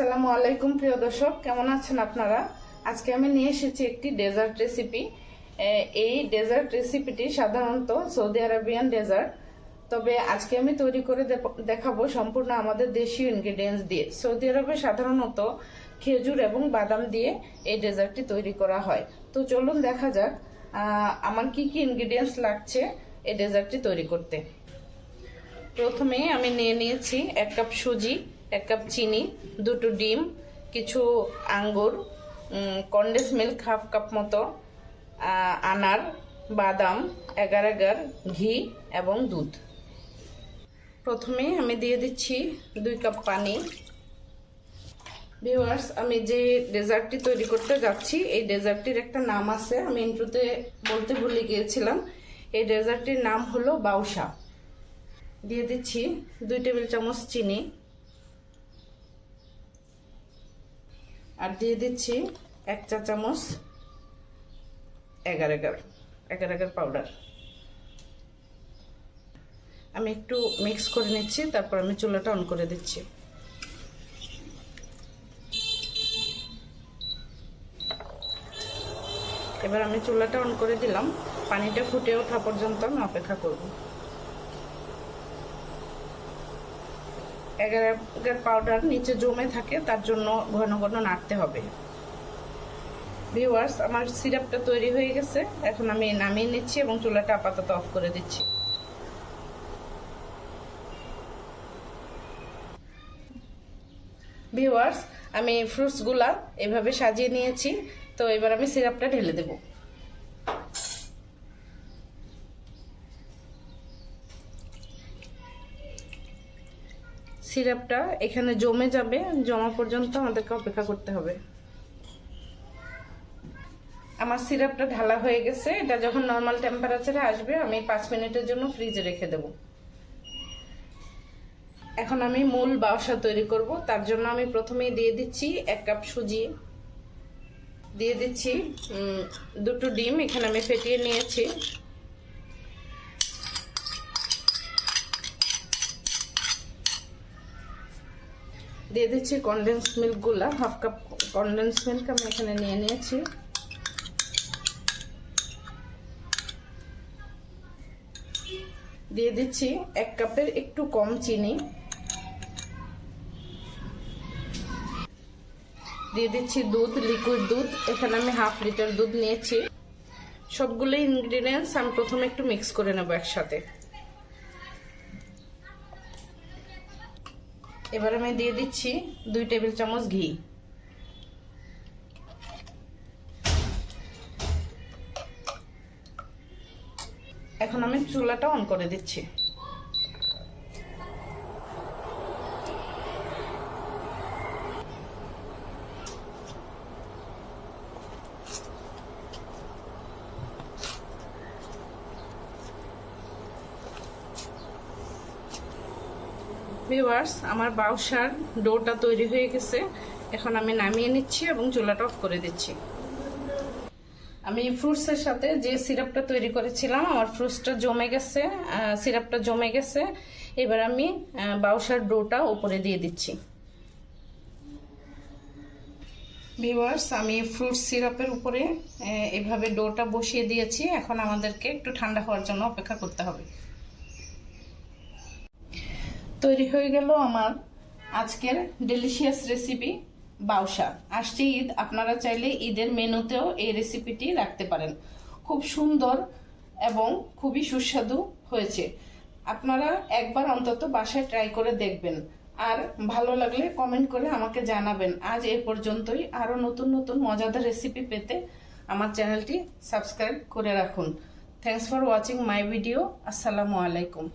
আলাইকুম, প্রিয় দর্শক। কেমন আছেন আপনারা? আজকে আমি নিয়ে এসেছি একটি ডেজার্ট রেসিপি এই ডেজার্ট রেসিপিটি সাধারণত সৌদি আরবিয়ান ডেজার্ট তবে আজকে আমি তৈরি করে দেখাবো সম্পূর্ণ আমাদের দেশীয় ইনগ্রেডিয়েন্টস দিয়ে। সৌদি আরবে সাধারণত খেজুর এবং বাদাম দিয়ে এই ডেজার্টটি তৈরি করা হয়। তো চলুন দেখা যাক আমার কি কি ইনগ্রিডিয়েন্টস লাগছে এই ডেজার্টটি তৈরি করতে। প্রথমে আমি নিয়ে নিয়েছি এক কাপ সুজি। এক কাপ চিনি, দুটো ডিম, কিছু আঙ্গুর কন্ডেন্স মিল্ক হাফ কাপ মতো আনার, বাদাম, এগার এগার, ঘি এবং দুধ। প্রথমে আমি দিয়ে দিচ্ছি দুই কাপ পানি। ভিউয়ার্স আমি যে ডেজার্টটি তৈরি করতে যাচ্ছি, এই ডেজার্টটির একটা নাম আছে, আমি ইন্ট্রোতে বলতে ভুলে গিয়েছিলাম। এই ডেজার্টটির নাম হলো বাউসা দিয়ে দিচ্ছি দুই টেবিল চামচ চিনি। আর দিয়ে দিচ্ছি এক চা চামচ এগার এগার এগার এগার পাউডার আমি একটু মিক্স করে নিচ্ছি, তারপর আমি চুলাটা অন করে দিচ্ছি। এবার আমি চুলাটা অন করে দিলাম। পানিটা ফুটে ওঠা পর্যন্ত আমি অপেক্ষা করব। এগারো পাউডার নিচে জমে থাকে, তার জন্য ঘন ঘন নাড়তে হবে। ভিউয়ার্স আমার সিরাপটা তৈরি হয়ে গেছে। এখন আমি নামিয়ে নিচ্ছি এবং চুলাটা আপাতত অফ করে দিচ্ছি। ভিউয়ার্স আমি ফ্রুটসগুলা এভাবে সাজিয়ে নিয়েছি, তো এবার আমি সিরাপটা ঢেলে দেবো। সিরাপটা এখানে জমে যাবে, জমা পর্যন্ত আমাদেরকে অপেক্ষা করতে হবে। আমার সিরাপটা ঢালা হয়ে গেছে, এটা যখন নর্মাল টেম্পারেচারে আসবে, আমি পাঁচ মিনিটের জন্য ফ্রিজে রেখে দেব। এখন আমি মূল বাসা তৈরি করব, তার জন্য আমি প্রথমেই দিয়ে দিচ্ছি এক কাপ সুজি। দিয়ে দিচ্ছি দুটো ডিম, এখানে আমি ফেটিয়ে নিয়েছি। দিয়ে দিচ্ছি কনডেন্স মিল্কগুলা হাফ কাপ কনডেন্স মিল্ক আমি এখানে নিয়ে নিয়েছি। দিয়ে দিচ্ছি এক কাপের একটু কম চিনি। দিয়ে দিচ্ছি দুধ লিকুইড দুধ, এখানে আমি হাফ লিটার দুধ নিয়েছি। সবগুলো ইনগ্রিডিয়েন্টস আমি প্রথমে একটু মিক্স করে নেব একসাথে। এবার আমি দিয়ে দিচ্ছি দুই টেবিল চামচ ঘি। এখন আমি চুলাটা অন করে দিচ্ছি। ভিউয়ার্স আমার বাউসার ডোটা তৈরি হয়ে গেছে। এখন আমি নামিয়ে নিচ্ছি এবং চুলাটা অফ করে দিচ্ছি। আমি ফ্রুটসের সাথে যে সিরাপটা তৈরি করেছিলাম, আমার ফ্রুটসটা জমে গেছে সিরাপটা জমে গেছে। এবার আমি বাউসার ডোটা উপরে দিয়ে দিচ্ছি। ভিউয়ার্স আমি ফ্রুট সিরাপের উপরে এভাবে ডোটা বসিয়ে দিয়েছি। এখন আমাদেরকে একটু ঠান্ডা হওয়ার জন্য অপেক্ষা করতে হবে। তৈরি হয়ে গেল আমার আজকের ডেলিশিয়াস রেসিপি বাউসা আসছে ঈদ, আপনারা চাইলে ঈদের মেনুতেও এই রেসিপিটি রাখতে পারেন। খুব সুন্দর এবং খুবই সুস্বাদু হয়েছে। আপনারা একবার অন্তত বাসায় ট্রাই করে দেখবেন। আর ভালো লাগলে কমেন্ট করে আমাকে জানাবেন। আজ এ পর্যন্তই। আরও নতুন নতুন মজাদার রেসিপি পেতে আমার চ্যানেলটি সাবস্ক্রাইব করে রাখুন। Thanks for watching my video আসসালামু আলাইকুম